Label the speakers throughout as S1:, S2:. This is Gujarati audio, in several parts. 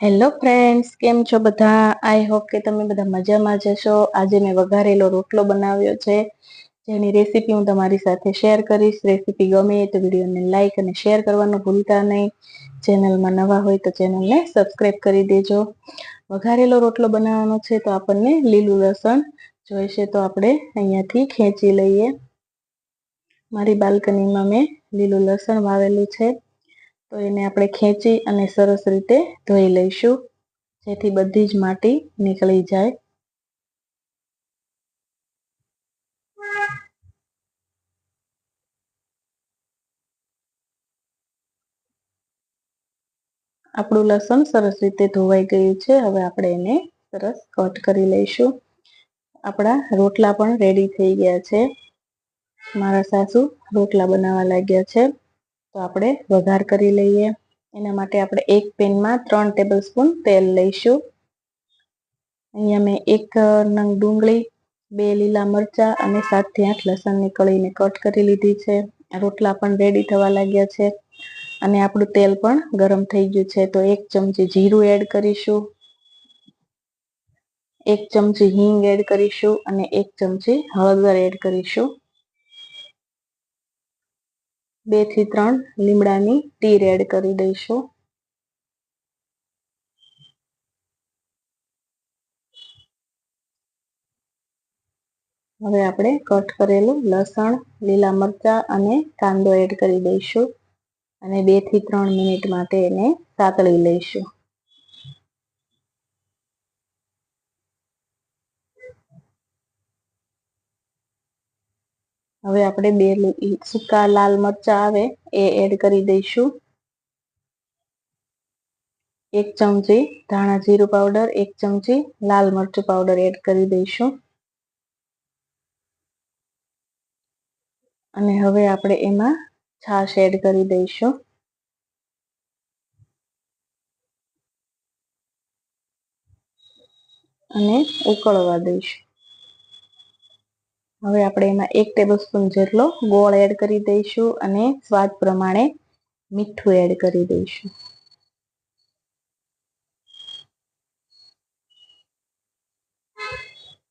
S1: હેલો ફ્રેન્ડ્સ કેમ છો બધા? આઈ હોપ કે તમે બધા મજામાં જશો આજે મેં વઘારેલો રોટલો બનાવ્યો છે, જેની રેસીપી હું તમારી સાથે શેર કરીશ. રેસીપી ગમે તો વિડીયોને લાઇક અને શેર કરવાનું ભૂલતા નહીં. ચેનલમાં નવા હોય તો ચેનલને સબસ્ક્રાઈબ કરી દેજો. વઘારેલો રોટલો બનાવવાનો છે તો આપણને લીલું લસણ જોઈશે તો આપણે અહીંયાથી ખેંચી લઈએ. મારી બાલ્કનીમાં મેં લીલું લસણ વાવેલું છે. તો એને આપણે ખેંચી અને સરસ રીતે ધોઈ લઈશું. જેથી બધી જ માટી નીકળી જાય. આપણું લસણ સરસ રીતે ધોવાઈ ગયું છે. હવે આપણે એને સરસ કટ કરી લઈશું. આપણા રોટલા પણ રેડી થઈ ગયા છે. મારા સાસુ રોટલા બનાવવા લાગ્યા છે. તો આપણે વઘાર કરી લઈએ. એના માટે આપણે એક પેનમાં ત્રણ ટેબલ સ્પૂન તેલ લઈશું. અહીંયા મેં એક નંગ ડુંગળી, બે લીલા મરચા અને સાતથી આઠ લસણની કળીને કટ કરી લીધી છે. રોટલા પણ રેડી થવા લાગ્યા છે અને આપણું તેલ પણ ગરમ થઈ ગયું છે. તો એક ચમચી જીરું એડ કરીશું. એક ચમચી હિંગ એડ કરીશું અને એક ચમચી હળદર એડ કરીશું. બેથી ત્રણ લીમડાની તીર એડ કરી દઈશું. હવે આપણે કટ કરેલું લસણ, લીલા મરચા અને કાંદો એડ કરી દઈશું. અને બેથી ત્રણ મિનિટ માટે એને સાતળી લઈશું. હવે આપણે બે સૂકા લાલ મરચા આવે, એ એડ કરી દઈશું. એક ચમચી ધાણા જીરું પાવડર એક ચમચી લાલ મરચું પાવડર એડ કરી દઈશું. અને હવે આપણે એમાં છાશ એડ કરી દઈશું. અને ઉકળવા દઈશું. હવે આપણે એમાં એક ટેબલ સ્પૂન જેટલો ગોળ એડ કરી દઈશું અને સ્વાદ પ્રમાણે મીઠું એડ કરી દઈશું.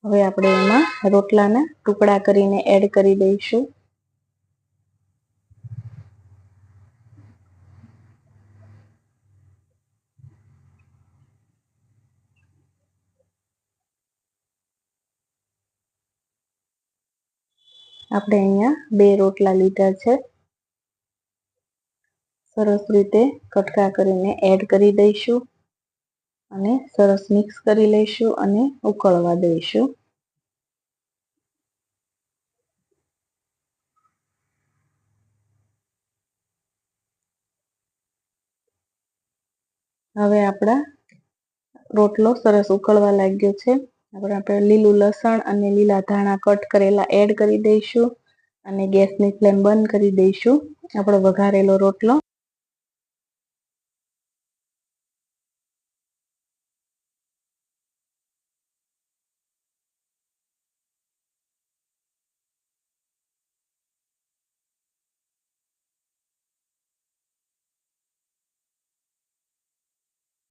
S1: હવે આપણે એમાં રોટલાના ટુકડા કરીને એડ કરી દઈશું. આપણે અહીંયા બે રોટલા લીધા છે. સરસ રીતે કટકા કરીને એડ કરી દઈશું અને સરસ મિક્સ કરી લઈશું અને ઉકળવા દઈશું. હવે આપણા રોટલો સરસ ઉકળવા લાગ્યો છે. આપણે આપણે લીલું લસણ અને લીલા ધાણા કટ કરેલા એડ કરી દઈશું અને ગેસની ફ્લેમ બંધ કરી દઈશું. આપણો વઘારેલો રોટલો